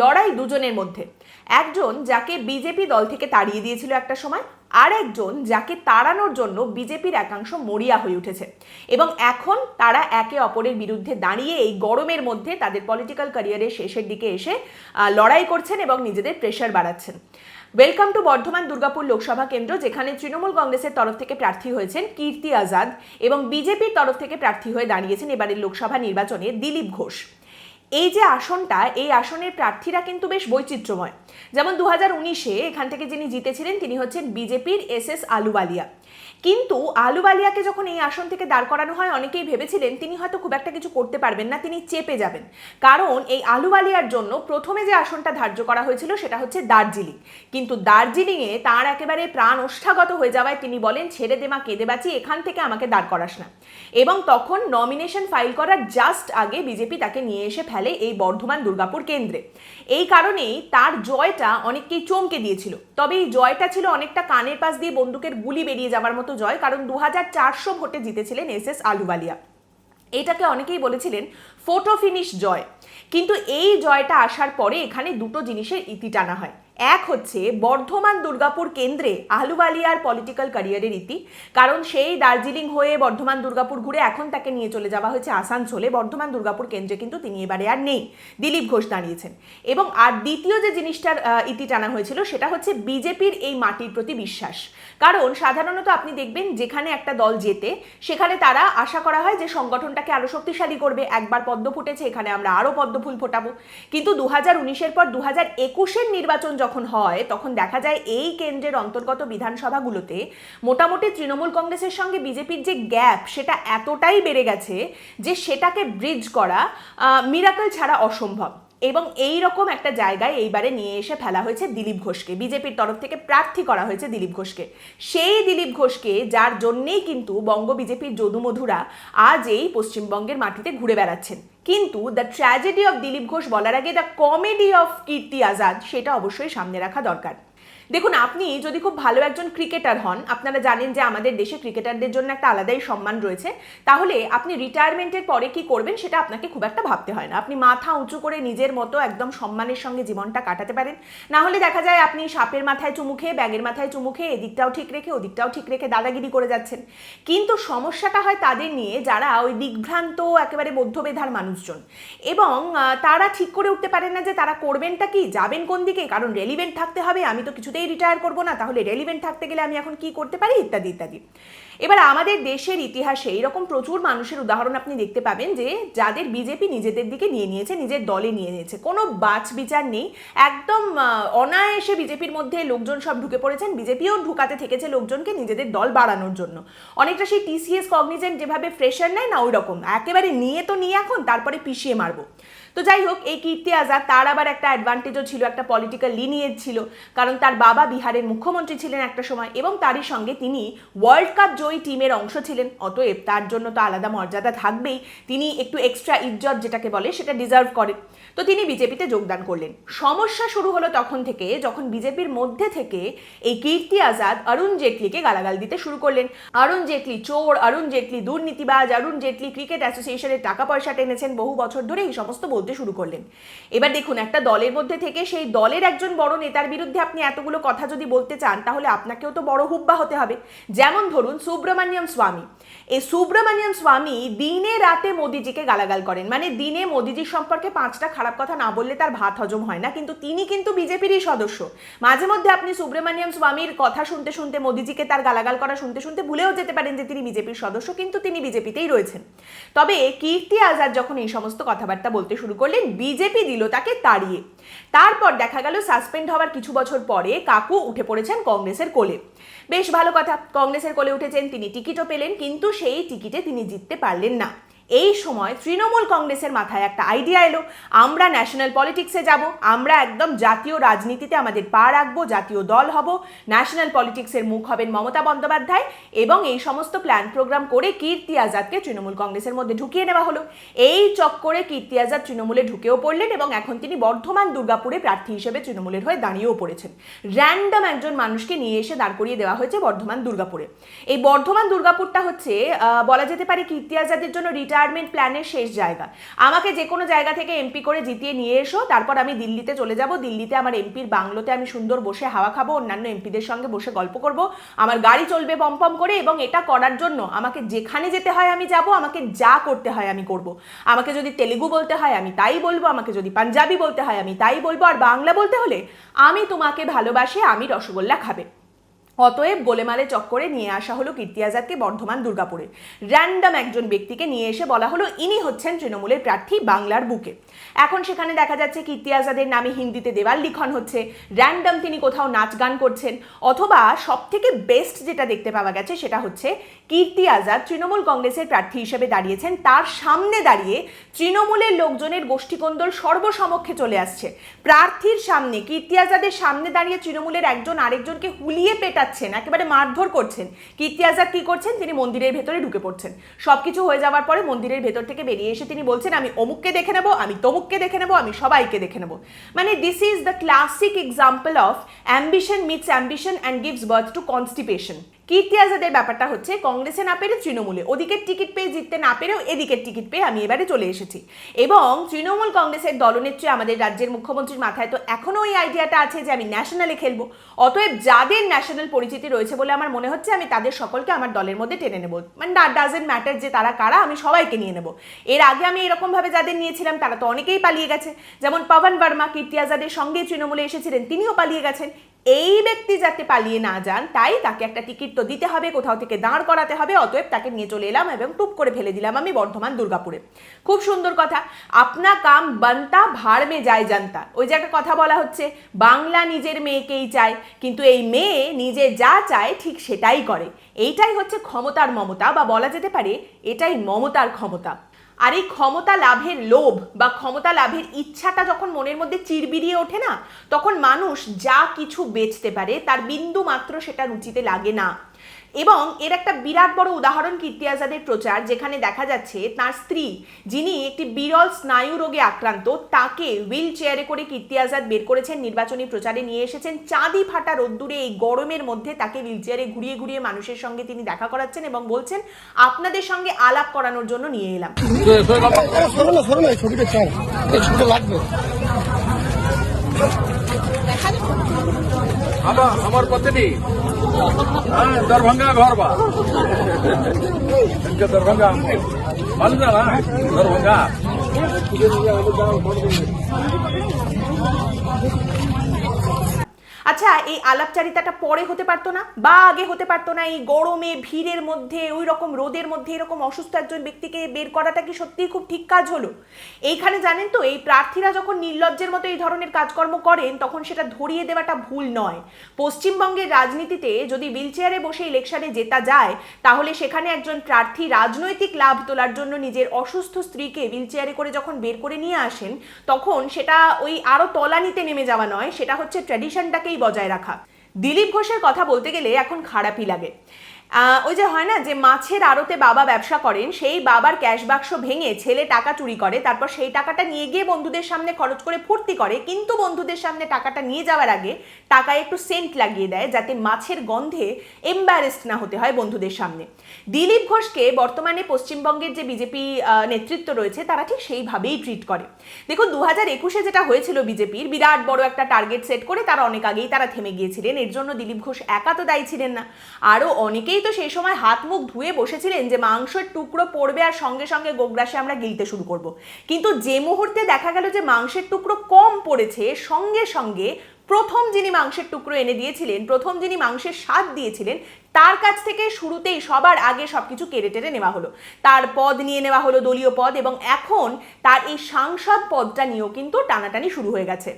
লড়াই দুজনের মধ্যে। একজন যাকে বিজেপি দল থেকে তাড়িয়ে দিয়েছিল একটা সময়, আর একজন যাকে তাড়ানোর জন্য বিজেপির একাংশ মরিয়া হয়ে উঠেছে। এবং এখন তারা একে অপরের বিরুদ্ধে দাঁড়িয়ে এই গরমের মধ্যে তাদের পলিটিক্যাল ক্যারিয়ারের শেষের দিকে এসে লড়াই করছেন এবং নিজেদের প্রেশার বাড়াচ্ছেন। ওয়েলকাম টু বর্ধমান দুর্গাপুর লোকসভা কেন্দ্র, যেখানে তৃণমূল কংগ্রেসের তরফ থেকে প্রার্থী হয়েছেন কীর্তি আজাদ এবং বিজেপির তরফ থেকে প্রার্থী হয়ে দাঁড়িয়েছেন এবারের লোকসভা নির্বাচনে দিলীপ ঘোষ। এই যে আসনটা, এই আসনের প্রার্থীরা কিন্তু বেশ বৈচিত্র্যময়। যেমন দু হাজার উনিশে এখান থেকে যিনি জিতেছিলেন, তিনি হচ্ছেন বিজেপির এস এস আলুবালিয়া। কিন্তু আলুবালিয়াকে যখন এই আসন থেকে দাঁড় করানো হয়, অনেকেই ভেবেছিলেন তিনি হয়তো খুব একটা কিছু করতে পারবেন না, তিনি চেপে যাবেন। কারণ এই আলুবালিয়ার জন্য প্রথমে যে আসনটা ধার্য করা হয়েছিল, সেটা হচ্ছে দার্জিলিং। কিন্তু দার্জিলিংয়ে তার একেবারে প্রাণ ওষ্ঠাগত হয়ে যাওয়ায় তিনি বলেন, ছেড়ে দেমা কেঁদে বাঁচি, এখান থেকে আমাকে দাঁড় করাস না। এবং তখন নমিনেশন ফাইল করার জাস্ট আগে বিজেপি তাকে নিয়ে এসে ফেলে এই বর্ধমান দুর্গাপুর কেন্দ্রে। এই কারণেই তার জয়টা অনেককেই চমকে দিয়েছিল। তবে এই জয়টা ছিল অনেকটা কানের পাশ দিয়ে বন্দুকের গুলি বেরিয়ে যাওয়ার মতো জয়, কারণ দু হাজার চারশো ভোটে জিতেছিলেন এস এস আলুবালিয়া। এটাকে অনেকেই বলেছিলেন ফটো ফিনিশ জয়। কিন্তু এই জয়টা আসার পরে এখানে দুটো জিনিসের ইতি টানা হয়। এক হচ্ছে বর্ধমান দুর্গাপুর কেন্দ্রে আলুবালিয়ার পলিটিক্যাল ক্যারিয়ারের ইতি কারণ সেই দার্জিলিং হয়ে বর্ধমান দুর্গাপুর ঘুরে এখন তাকে নিয়ে চলে যাওয়া হয়েছে আসানসোলে। বর্ধমান দুর্গাপুর কেন্দ্রে কিন্তু তিনি এবারে আর নেই। দিলীপ ঘোষ দাঁড়িয়েছেন। এবং আর দ্বিতীয় যে জিনিসটার ইতি টানা হয়েছিল সেটা হচ্ছে বিজেপির এই মাটির প্রতি বিশ্বাস। কারণ সাধারণত আপনি দেখবেন যেখানে একটা দল জেতে, সেখানে তারা আশা করা হয় যে সংগঠনটাকে আরও শক্তিশালী করবে। একবার পদ্ম ফুটেছে, এখানে আমরা আরও পদ্ম ফুল ফোটাবো। কিন্তু দু হাজার উনিশের পর দু হাজার একুশের নির্বাচন যখন হয়, তখন দেখা যায় এই কেন্দ্রের অন্তর্গত বিধানসভাগুলোতে মোটামুটি তৃণমূল কংগ্রেসের সঙ্গে বিজেপির যে গ্যাপ সেটা এতটাই বেড়ে গেছে যে সেটাকে ব্রিজ করা মিরাকল ছাড়া অসম্ভব। এবং এই রকম একটা জায়গায় এইবারে নিয়ে এসে ফেলা হয়েছে দিলীপ ঘোষকে। বিজেপির তরফ থেকে প্রার্থী করা হয়েছে দিলীপ ঘোষকে। সেই দিলীপ ঘোষকে, যার জন্যেই কিন্তু বঙ্গ বিজেপির যদুমধুরা আজ এই পশ্চিমবঙ্গের মাটিতে ঘুরে বেড়াচ্ছেন। কিন্তু the tragedy of Dilip Ghosh বলার আগে the comedy of Kirti Azad সেটা অবশ্যই সামনে রাখা দরকার। দেখুন, আপনি যদি খুব ভালো একজন ক্রিকেটার হন, আপনারা জানেন যে আমাদের দেশে ক্রিকেটারদের জন্য একটা আলাদাই সম্মান রয়েছে, তাহলে আপনি রিটায়ারমেন্টের পরে কি করবেন সেটা আপনাকে খুব একটা ভাবতে হয় না। আপনি মাথা উঁচু করে নিজের মতো একদম সম্মানের সঙ্গে জীবনটা কাটাতে পারেন। না হলে দেখা যায় আপনি সাপের মাথায় চুমু খেয়ে ব্যাগের মাথায় চুমু খেয়ে এদিকটাও ঠিক রেখে, ওদিকটাও ঠিক রেখে দাদাগিরি করে যাচ্ছেন। কিন্তু সমস্যাটা হয় তাদের নিয়ে যারা ওই দিগ্ভ্রান্ত, একেবারে মধ্যবেধার মানুষজন। এবং তারা ঠিক করে উঠতে পারেন না যে তারা করবেনটা কি, যাবেন কোন দিকে? কারণ রেলিভেন্ট থাকতে হবে, আমি তো কিছুতেই রিটায়ার করব না, তাহলে রেলিভেন্ট থাকতে গেলে আমি এখন কি করতে পারি? ইত্যাদি ইত্যাদি। এবার আমাদের দেশের ইতিহাসে এইরকম প্রচুর মানুষের উদাহরণ আপনি দেখতে পাবেন যে, যাদের বিজেপি নিজেদের দিকে নিয়ে নিয়েছে, নিজের দলে নিয়ে নিয়েছে। কোনো বাছ বিচার নেই। একদম অনায়াসে বিজেপির মধ্যে লোকজন সব ঢুকে পড়েছেন। বিজেপিও ঢুকাতে থেকেছে লোকজনকে নিজেদের দল বাড়ানোর জন্য। অনেকটা সেই টিসিএস কগনিজেন্ট যেভাবে ফ্রেশার নেয় না ওই রকম একেবারে নিয়ে তো নিয়ে এখন, তারপরে পিছিয়ে মারবো। তো যাই হোক, এই কীর্তি আজাদ, তার আবার একটা অ্যাডভান্টেজও ছিল, একটা পলিটিক্যাল লিনিয়েজ ছিল। কারণ তার বাবা বিহারের মুখ্যমন্ত্রী ছিলেন একটা সময় এবং তারই সঙ্গে তিনি ওয়ার্ল্ড কাপ জয়ী টিমের অংশ ছিলেন। অতএব তার জন্য তো আলাদা মর্যাদা থাকবেই। তিনি একটু এক্সট্রা ইজ্জত যেটাকে বলে, সেটা ডিজার্ভ করেন। তো তিনি বিজেপিতে যোগদান করলেন। সমস্যা শুরু হলো তখন থেকে যখন বিজেপির মধ্যে থেকে এই কীর্তি আজাদ অরুণ জেটলিকে গালাগাল দিতে শুরু করলেন। অরুণ জেটলি চোর, অরুণ জেটলি দুর্নীতিবাজ, অরুণ জেটলি ক্রিকেট অ্যাসোসিয়েশনের টাকা পয়সা টেনেছেন। বহু বছর ধরে এই সমস্ত বলতে শুরু করলেন। এবার দেখুন, একটা দলের মধ্যে থেকে সেই দলের একজন বড় নেতার বিরুদ্ধে আপনি এতগুলো কথা যদি বলতে চান, তাহলে আপনাকেও তো বড় হুব্বা হতে হবে। যেমন ধরুন, সুব্রমণিয়ম স্বামী। এই সুব্রমণিয়ম স্বামী দিনে রাতে মোদিজিকে গালাগাল করেন। মানে দিনে মোদিজির সম্পর্কে পাঁচটা খারাপ কথা না বললে তার ভাত হজম হয় না। কিন্তু তিনি কিন্তু বিজেপিরই সদস্য। মাঝে মধ্যে আপনি সুব্রমণিয়ম স্বামীর কথা শুনতে শুনতে মোদিজিকে তার গালাগাল করা শুনতে শুনতে ভুলেও যেতে পারেন যে তিনি বিজেপির সদস্য, কিন্তু তিনি বিজেপিতেই রয়েছেন। তবে কীর্তি আজাদ যখন এই সমস্ত কথাবার্তা বলতে শুরু করলেন বিজেপি দিল তাকে তাড়িয়ে। তারপর দেখা গেল সাসপেন্ড হওয়ার কিছু বছর পরে কাকু উঠে পড়েছেন কংগ্রেসের কোলে। বেশ ভালো কথা, কংগ্রেসের কোলে উঠেছেন, তিনি টিকিটও পেলেন, কিন্তু সেই টিকিটে তিনি জিততে পারলেন না। এই সময় তৃণমূল কংগ্রেসের মাথায় একটা আইডিয়া এলো। আমরা ন্যাশনাল পলিটিক্সে যাব, আমরা একদম জাতীয় রাজনীতিতে আমাদের পা রাখব, জাতীয় দল হব ন্যাশনাল পলিটিক্সের মুখ হবেন মমতা বন্দ্যোপাধ্যায় এবং এই সমস্ত প্ল্যান প্রোগ্রাম করে কীর্তি আজাদকে তৃণমূল কংগ্রেসের মধ্যে ঢুকিয়ে নেওয়া হলো। এই চক্করে কীর্তি আজাদ তৃণমূলে ঢুকেও পড়লেন এবং এখন তিনি বর্ধমান, দুর্গাপুরে প্রার্থী হিসেবে তৃণমূলের হয়ে দাঁড়িয়েও পড়েছেন। র্যান্ডম একজন মানুষকে নিয়ে এসে দাঁড় করিয়ে দেওয়া হয়েছে বর্ধমান, দুর্গাপুরে। এই বর্ধমান, দুর্গাপুরটা হচ্ছে বলা যেতে পারে কীর্তি আজাদের জন্য রিটার্ন রিটায়ারমেন্ট প্ল্যানের শেষ জায়গা। আমাকে যে কোনো জায়গা থেকে এমপি করে জিতিয়ে নিয়ে এসো, তারপর আমি দিল্লিতে চলে যাব। দিল্লিতে আমার এমপির বাংলোতে আমি সুন্দর বসে হাওয়া খাব, অন্যান্য এমপিদের সঙ্গে বসে গল্প করব। আমার গাড়ি চলবে পম্পম করে এবং এটা করার জন্য আমাকে যেখানে যেতে হয় আমি যাব, আমাকে যা করতে হয় আমি করব। আমাকে যদি তেলেগু বলতে হয় আমি তাই বলব, আমাকে যদি পাঞ্জাবি বলতে হয় আমি তাই বলব। আর বাংলা বলতে হলে আমি তোমাকে ভালোবাসি, আমি রসগোল্লা খাবে। অতএব গোলেমালে চক্করে নিয়ে আসা হলো কীর্তি আজাদকে বর্ধমান দুর্গাপুরে। র্যান্ডম একজন ব্যক্তিকে নিয়ে এসে বলা হলো ইনি হচ্ছেন তৃণমূলের প্রার্থী বাংলার বুকে। এখন সেখানে দেখা যাচ্ছে কীর্তি আজাদের নামে হিন্দিতে দেওয়াল লিখন হচ্ছে। র্যান্ডম তিনি কোথাও নাচ গান করছেন। অথবা সব থেকে বেস্ট যেটা দেখতে পাওয়া গেছে সেটা হচ্ছে কীর্তি আজাদ তৃণমূল কংগ্রেসের প্রার্থী হিসেবে দাঁড়িয়েছেন। তার সামনে দাঁড়িয়ে তৃণমূলের লোকজনের গোষ্ঠীকন্দল সর্বসমক্ষে চলে আসছে। প্রার্থীর সামনে কীর্তি আজাদের সামনে দাঁড়িয়ে তৃণমূলের একজন আরেকজনকে হুলিয়ে পেটাচ্ছেন একেবারে মারধর করছেন। কীর্তি আজাদ কি করছেন? তিনি মন্দিরের ভেতরে ঢুকে পড়ছেন। সব কিছু হয়ে যাওয়ার পরে মন্দিরের ভেতর থেকে বেরিয়ে এসে তিনি বলছেন, আমি অমুককে দেখে নেব, আমি তমুককে দেখে নেব, আমি সবাইকে দেখে নেব। মানে this is the classic example of ambition meets ambition and gives birth to constipation Kirti আজাদের ব্যাপারটা হচ্ছে, কংগ্রেসে না পেরে তৃণমূলে। ওদিকের টিকিট পেয়ে জিততে না পেরেও এদিকের টিকিট পেয়ে আমি এবারে চলে এসেছি। এবং তৃণমূল কংগ্রেসের দলনেত্রী আমাদের রাজ্যের মুখ্যমন্ত্রীর মাথায় তো এখনও ওই আইডিয়াটা আছে যে আমি ন্যাশনালে খেলব। অতএব যাদের ন্যাশনাল পরিচিতি রয়েছে বলে আমার মনে হচ্ছে আমি তাদের সকলকে আমার দলের মধ্যে টেনে নেব। মানে ডাজেন্ট ম্যাটার যে তারা কারা, আমি সবাইকে নিয়ে নেব। এর আগে আমি এরকমভাবে যাদের নিয়েছিলাম, তারা তো অনেকেই পালিয়ে গেছে। যেমন পবন বর্মা কীর্তি আজাদের সঙ্গে তৃণমূলে এসেছিলেন, তিনিও পালিয়ে গেছেন। এই ব্যক্তি যাতে পালিয়ে না যান, তাই তাকে একটা টিকিট তো দিতে হবে, কোথাও থেকে দাঁড় করাতে হবে, অতএব তাকে নিয়ে চলে এলাম এবং টুপ করে ফেলে দিলাম আমি বর্ধমান দুর্গাপুরে। খুব সুন্দর কথা। আপনা কাম বান্তা ভাড় মে যায় জানতা। ওই যে একটা কথা বলা হচ্ছে, বাংলা নিজের মেয়েকেই চায়, কিন্তু এই মেয়ে নিজে যা চায় ঠিক সেটাই করে। এইটাই হচ্ছে ক্ষমতার মমতা, বা বলা যেতে পারে এটাই মমতার ক্ষমতা। আর এই ক্ষমতা লাভের লোভ বা ক্ষমতা লাভের ইচ্ছাটা যখন মনের মধ্যে চিরবিরিয়ে ওঠে না, তখন মানুষ যা কিছু বেচতে পারে, তার বিন্দু মাত্র সেটা রুচিতে লাগে না। এবং এর একটা বিরাট বড় উদাহরণ কীর্তি আজাদের প্রচার, যেখানে দেখা যাচ্ছে তার স্ত্রী, যিনি একটি বিরল স্নায়ু রোগে আক্রান্ত, তাকে হুইল চেয়ারে করে কীর্তি আজাদ বের করেছেন নির্বাচনী প্রচারে নিয়ে এসেছেন। চাঁদি ফাটা রোদ্দুরে এই গরমের মধ্যে তাকে হুইল চেয়ারে ঘুরিয়ে ঘুরিয়ে মানুষের সঙ্গে তিনি দেখা করাচ্ছেন এবং বলছেন, আপনাদের সঙ্গে আলাপ করানোর জন্য নিয়ে এলাম। লাগবে। আমার আমার পত্নী হ্যাঁ दरभंगा घर बा इनका दरभंगा मालूम ना दरभंगा আচ্ছা এই আলাপচারিতাটা পরে হতে পারতো না বা আগে হতে পারতো না, এই গরমে, ভিড়ের মধ্যে, ওই রকম রোদের মধ্যে এরকম অসুস্থ একজন ব্যক্তিকে বের করাটা কি সত্যিই খুব ঠিক কাজ হলো? এইখানে জানেন তো, এই প্রার্থীরা যখন নির্লজ্জের মতো এই ধরনের কাজকর্ম করেন, তখন সেটা ধরিয়ে দেওয়াটা ভুল নয়। পশ্চিমবঙ্গের রাজনীতিতে যদি হুইলচেয়ারে বসে ইলেকশনে জেতা যায়, তাহলে সেখানে একজন প্রার্থী রাজনৈতিক লাভ তোলার জন্য নিজের অসুস্থ স্ত্রীকে হুইলচেয়ারে করে যখন বের করে নিয়ে আসেন, তখন সেটা ওই আরও তলানিতে নেমে যাওয়া নয়, সেটা হচ্ছে ট্র্যাডিশনটাকেই বজায় রাখা। দিলীপ ঘোষের কথা বলতে গেলে এখন খারাপই লাগে। ওই যে হয় না যে মাছের আড়তে বাবা ব্যবসা করেন, সেই বাবার ক্যাশ বাক্স ভেঙে ছেলে টাকা চুরি করে, তারপর সেই টাকাটা নিয়ে গিয়ে বন্ধুদের সামনে খরচ করে ফুর্তি করে, কিন্তু বন্ধুদের সামনে টাকাটা নিয়ে যাওয়ার আগে টাকায় একটু সেন্ট লাগিয়ে দেয় যাতে মাছের গন্ধে এম্বারেসড না হতে হয় বন্ধুদের সামনে। দিলীপ ঘোষকে বর্তমানে পশ্চিমবঙ্গের যে বিজেপি নেতৃত্ব রয়েছে, তারা ঠিক সেইভাবেই ট্রিট করে। দেখুন দু হাজার একুশে যেটা হয়েছিল বিজেপির, বিরাট বড় একটা টার্গেট সেট করে তারা অনেক আগেই তারা থেমে গিয়েছিলেন, এর জন্য দিলীপ ঘোষ একা তো দায়ী ছিলেন না। আরও অনেকেই তো সেই সময় হাত মুখ ধুয়ে বসেছিলেন যে মাংসের টুকরো পড়বে আর সঙ্গে সঙ্গে গোগ্রাসে আমরা গিলতে শুরু করব। কিন্তু যে মুহূর্তে দেখা গেল যে মাংসের টুকরো কম পড়েছে, সঙ্গে সঙ্গে প্রথম যিনি মাংসের টুকরো এনে দিয়েছিলেন, প্রথম যিনি মাংসের স্বাদ দিয়েছিলেন, তার কাছ থেকে শুরুতেই সবার আগে সবকিছু কেড়ে টেড়ে নেওয়া হলো। তার পদ নিয়ে নেওয়া হলো দলীয় পদ এবং এখন তার এই সাংসদ পদটা নিয়েও কিন্তু টানাটানি শুরু হয়ে গেছে।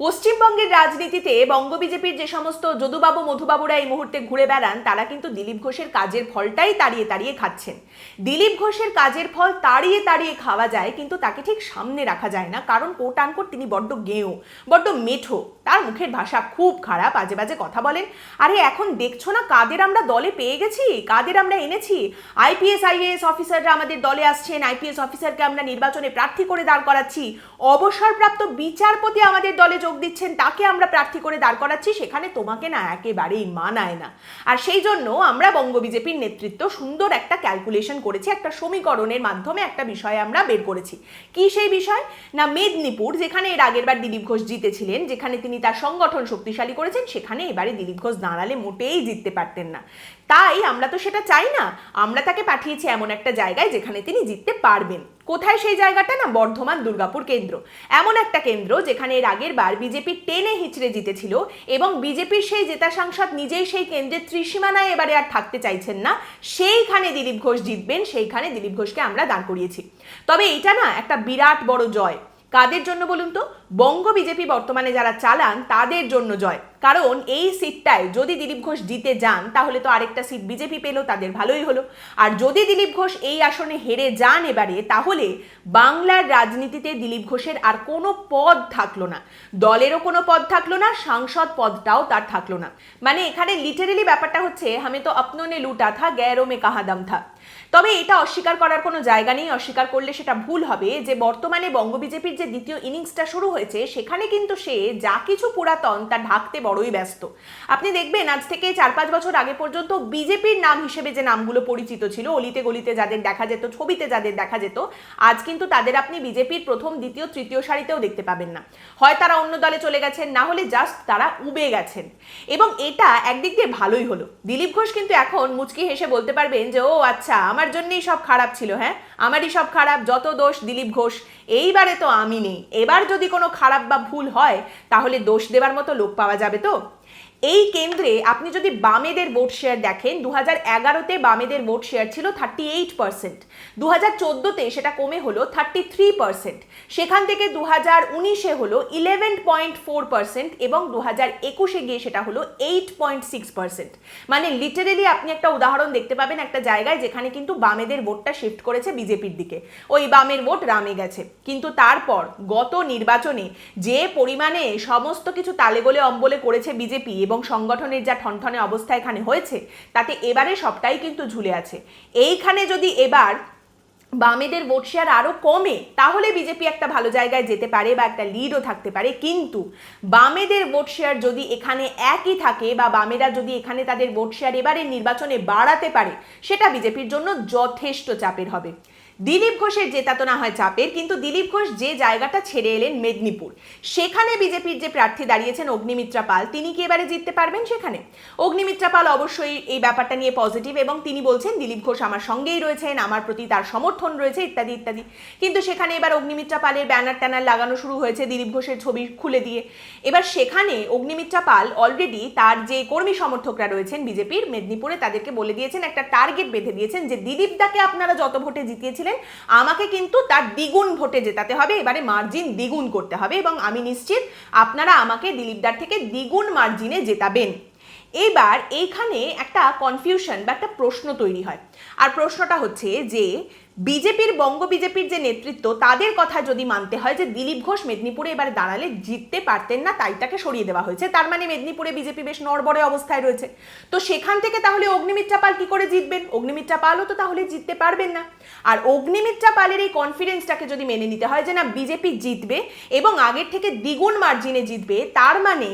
পশ্চিমবঙ্গের রাজনীতিতে বঙ্গ বিজেপির যে সমস্ত যদুবাবু, মধুবাবুরা এই মুহূর্তে ঘুরে বেড়ান, তারা কিন্তু দিলীপ ঘোষের কাজের ফলটাই তাড়িয়ে তাড়িয়ে খাচ্ছেন। দিলীপ ঘোষের কাজের ফল তাড়িয়ে তাড়িয়ে খাওয়া যায়, কিন্তু তাকে ঠিক সামনে রাখা যায় না, কারণ কোট আনকোট তিনি বড্ড গেঁয়ো, বড্ড মেঠো, তার মুখের ভাষা খুব খারাপ, আজে বাজে কথা বলেন। আরে এখন দেখছ না কাদের আমরা আমরা দলে পেয়ে গেছি? কাদের আমরা এনেছি? আইপিএস আইএএস অফিসাররা আমাদের দলে আসছেন আইপিএস অফিসারকে আমরা নির্বাচনে প্রার্থী করে দাঁড় করাচ্ছি। অবসরপ্রাপ্ত বিচারপতি আমাদের দলে যোগ দিচ্ছেন, তাকে আমরা প্রার্থী করে দাঁড় করাচ্ছি, সেখানে তোমাকে না একেবারেই মানায় না। আর সেই জন্য আমরা বঙ্গ বিজেপির নেতৃত্ব সুন্দর একটা ক্যালকুলেশন করেছি, একটা সমীকরণের মাধ্যমে একটা বিষয় আমরা বের করেছি। কি সেই বিষয়? না, মেদিনীপুর, যেখানে এর আগের বার দিলীপ ঘোষ জিতেছিলেন, যেখানে তিনি তার সংগঠন শক্তিশালী করেছেন, সেখানে এবারে দিলীপ ঘোষ দাঁড়ালে মোটেই জিততে পারতেন না। তাই আমরা তো সেটা চাই না। আমরা তাকে পাঠিয়েছি এমন একটা জায়গায় যেখানে তিনি জিততে পারবেন। কোথায় সেই জায়গাটা না? বর্ধমান দুর্গাপুর কেন্দ্র। এমন একটা কেন্দ্র যেখানে এর আগের বার বিজেপি টেনে হিচড়ে জিতেছিল এবং বিজেপির সেই জেতা সাংসদ নিজেই সেই কেন্দ্রের ত্রিসীমানায় এবারে আর থাকতে চাইছেন না, সেইখানে দিলীপ ঘোষ জিতবেন, সেইখানে দিলীপ ঘোষকে আমরা দাঁড় করিয়েছি। তবে এটা না একটা বিরাট বড় জয়। কাদের জন্য বলুন তো? বঙ্গ বিজেপি বর্তমানে যারা চালান, তাদের জন্য জয়। কারণ এই সিটটায় যদি দিলীপ ঘোষ জিতে যান, তাহলে তো আরেকটা সিট বিজেপি পেল, তাদের ভালোই হলো। আর যদি দিলীপ ঘোষ এই আসনে হেরে যান এবারে, তাহলে বাংলার রাজনীতিতে দিলীপ ঘোষের আর কোনো পদ থাকল না। দলেরও কোনো পদ থাকল না, সাংসদ পদটাও তার থাকল না। মানে এখানে লিটারেলি ব্যাপারটা হচ্ছে আমি তো আপননে লুটা থা গ্যারো মে কাহা থা। তবে এটা অস্বীকার করার কোনো জায়গা নেই। অস্বীকার করলে সেটা ভুল হবে। যে বর্তমানে বঙ্গ বিজেপির যে দ্বিতীয় ইনিংসটা শুরু হয়েছে, সেখানে কিন্তু সে যা কিছু পুরাতন তা ঢাকতে বড়ই ব্যস্ত। আপনি দেখবেন, আজ থেকে চার পাঁচ বছর আগে পর্যন্ত বিজেপির নাম হিসেবে যে নামগুলো পরিচিত ছিল, অলিতে গলিতে যাদের দেখা যেত, ছবিতে যাদের দেখা যেত, আজ কিন্তু তাদের আপনি বিজেপির প্রথম, দ্বিতীয়, তৃতীয় সারিতেও দেখতে পাবেন না। হয় তারা অন্য দলে চলে গেছেন, না হলে জাস্ট তারা উবে গেছেন। এবং এটা একদিক দিয়ে ভালোই হলো। দিলীপ ঘোষ কিন্তু এখন মুচকি হেসে বলতে পারবেন যে, ও আচ্ছা আমার জন্যই সব খারাপ ছিল হ্যাঁ? আমারই সব খারাপ, যত দোষ দিলীপ ঘোষ, এইবারে তো আমি নেই। এবার যদি কোনো খারাপ বা ভুল হয়, তাহলে দোষ দেবার মতো লোক পাওয়া যাবে তো? এই কেন্দ্রে আপনি যদি বামেদের ভোট শেয়ার দেখেন দু হাজার এগারোতে বামেদের ভোট শেয়ার ছিল থার্টি এইট পার্সেন্ট দু হাজার চোদ্দোতে সেটা কমে হলো থার্টি থ্রি পার্সেন্ট সেখান থেকে দু হাজার উনিশে হলো ইলেভেন পয়েন্ট ফোর পার্সেন্ট এবং দু হাজার একুশে গিয়ে সেটা হলো এইট পয়েন্ট সিক্স পার্সেন্ট মানে লিটারেলি আপনি একটা উদাহরণ দেখতে পাবেন একটা জায়গায় যেখানে কিন্তু বামেদের ভোটটা শিফট করেছে বিজেপির দিকে। ওই বামের ভোট রামে গেছে। কিন্তু তারপর গত নির্বাচনে যে পরিমাণে সমস্ত কিছু তালেগোলে অম্বলে করেছে বিজেপি এবং সংগঠনের যা ঠনঠনে অবস্থা এখানে হয়েছে, তাতে এবারে সবটাই কিন্তু ঝুলে আছে। এইখানে যদি এবার বামেদের ভোট শেয়ার আরও কমে, তাহলে বিজেপি একটা ভালো জায়গায় যেতে পারে বা একটা লিডও থাকতে পারে। কিন্তু বামেদের ভোট শেয়ার যদি এখানে একই থাকে বা বামেরা যদি এখানে তাদের ভোট শেয়ার এবারে নির্বাচনে বাড়াতে পারে, সেটা বিজেপির জন্য যথেষ্ট চাপের হবে। দিলীপ ঘোষের জেতা হয় চাপের, কিন্তু দিলীপ ঘোষ যে জায়গাটা ছেড়ে এলেন মেদিনীপুর, সেখানে বিজেপির যে প্রার্থী দাঁড়িয়েছেন অগ্নিমিত্রা পাল, তিনি কি এবারে জিততে পারবেন সেখানে? অগ্নিমিত্রা পাল অবশ্যই এই ব্যাপারটা নিয়ে পজিটিভ এবং তিনি বলছেন, দিলীপ ঘোষ আমার সঙ্গেই রয়েছেন, আমার প্রতি তার সমর্থন রয়েছে, ইত্যাদি ইত্যাদি। কিন্তু সেখানে এবার অগ্নিমিত্রা পালের ব্যানার ট্যানার লাগানো শুরু হয়েছে দিলীপ ঘোষের ছবি খুলে দিয়ে। এবার সেখানে অগ্নিমিত্রা পাল অলরেডি তার যে কর্মী সমর্থকরা রয়েছেন বিজেপির, মেদিনীপুরে তাদেরকে বলে দিয়েছেন, একটা টার্গেট বেঁধে দিয়েছেন যে দিলীপ দাকে আপনারা যত ভোটে জিতিয়েছিলেন আমাকে কিন্তু তার দ্বিগুণ ভোটে জেতাতে হবে, এবারে মার্জিন দ্বিগুণ করতে হবে এবং আমি নিশ্চিত আপনারা আমাকে দিলীপদার থেকে দ্বিগুণ মার্জিনে জেতাবেন। এবার এইখানে একটা কনফিউশন বা একটা প্রশ্ন তৈরি হয়। আর প্রশ্নটা হচ্ছে যে বিজেপির, বঙ্গ বিজেপির যে নেতৃত্ব, তাদের কথা যদি মানতে হয় যে দিলীপ ঘোষ মেদিনীপুরে এবারে দাঁড়ালে জিততে পারতেন না, তাই তাকে সরিয়ে দেওয়া হয়েছে। তার মানে মেদিনীপুরে বিজেপি বেশ নড়বড়ে অবস্থায় রয়েছে। তো সেখান থেকে তাহলে অগ্নিমিত্রা পাল কি করে জিতবেন? অগ্নিমিত্রা পালও তো তাহলে জিততে পারবেন না। আর অগ্নিমিত্রা পালের এই কনফিডেন্সটাকে যদি মেনে নিতে হয় যে না, বিজেপি জিতবে এবং আগের থেকে দ্বিগুণ মার্জিনে জিতবে, তার মানে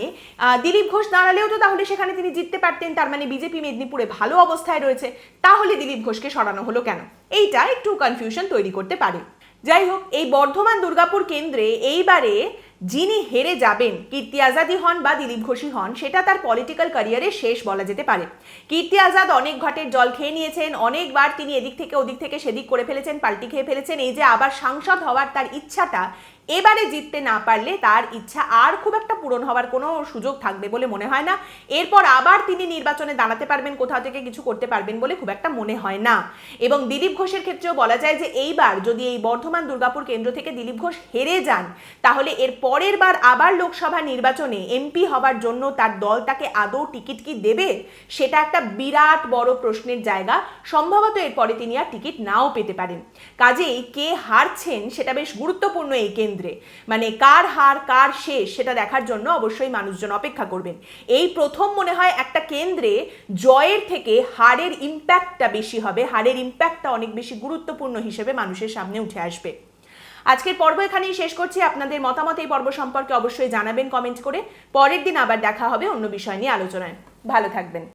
দিলীপ ঘোষ দাঁড়ালেও তো তাহলে সেখানে তিনি জিততে পারতেন, তার মানে বিজেপি মেদিনীপুরে ভালো অবস্থায় রয়েছে। তাহলে দিলীপ ঘোষকে সরানো হলো কেন? এইটা একটু কনফিউশন তৈরি করতে পারে। যাই হোক, এই বর্ধমান দুর্গাপুর কেন্দ্রে এইবারে যিনি হেরে যাবেন, কীর্তি আজাদি হন বা দিলীপ ঘোষী হন, সেটা তার পলিটিক্যাল ক্যারিয়ারের শেষ বলা যেতে পারে। কীর্তি আজাদ অনেক ঘাটের জল খেয়ে নিয়েছেন, অনেকবার তিনি এদিক থেকে ওদিক থেকে সেদিক করে ফেলেছেন, পাল্টি খেয়ে ফেলেছেন, এই যে আবার সাংসদ হওয়ার তার ইচ্ছাটা এবারে জিততে না পারলে তার ইচ্ছা আর খুব একটা পূরণ হওয়ার কোনো সুযোগ থাকবে বলে মনে হয় না। এরপর আবার তিনি নির্বাচনে দাঁড়াতে পারবেন, কোথাও থেকে কিছু করতে পারবেন বলে খুব একটা মনে হয় না। এবং দিলীপ ঘোষের ক্ষেত্রেও বলা যায় যে এইবার যদি এই বর্ধমান দুর্গাপুর কেন্দ্র থেকে দিলীপ ঘোষ হেরে যান, তাহলে এর পরের বার আবার লোকসভা নির্বাচনে এমপি হবার জন্য তার দল তাকে আদৌ টিকিট কি দেবে, সেটা একটা বিরাট বড় প্রশ্নের জায়গা। সম্ভবত এরপরে তিনি আর টিকিট নাও পেতে পারেন। কাজেই কে হারছেন সেটা বেশ গুরুত্বপূর্ণ এই কেন্দ্রে কেন্দ্রে। মানে কার হার, কার শেষ, সেটা দেখার জন্য অবশ্যই মানুষজন অপেক্ষা করবেন। এই প্রথম মনে হয় একটা কেন্দ্রে জয়ের থেকে হারের ইম্প্যাক্টটা বেশি হবে, হারের ইম্প্যাক্টটা অনেক বেশি গুরুত্বপূর্ণ হিসেবে মানুষের সামনে উঠে আসবে। আজকের পর্ব এখানেই শেষ করছি। আপনাদের মতামত এই পর্ব সম্পর্কে অবশ্যই জানাবেন কমেন্ট করে। পরের দিন আবার দেখা হবে অন্য বিষয় নিয়ে আলোচনায়। ভালো থাকবেন।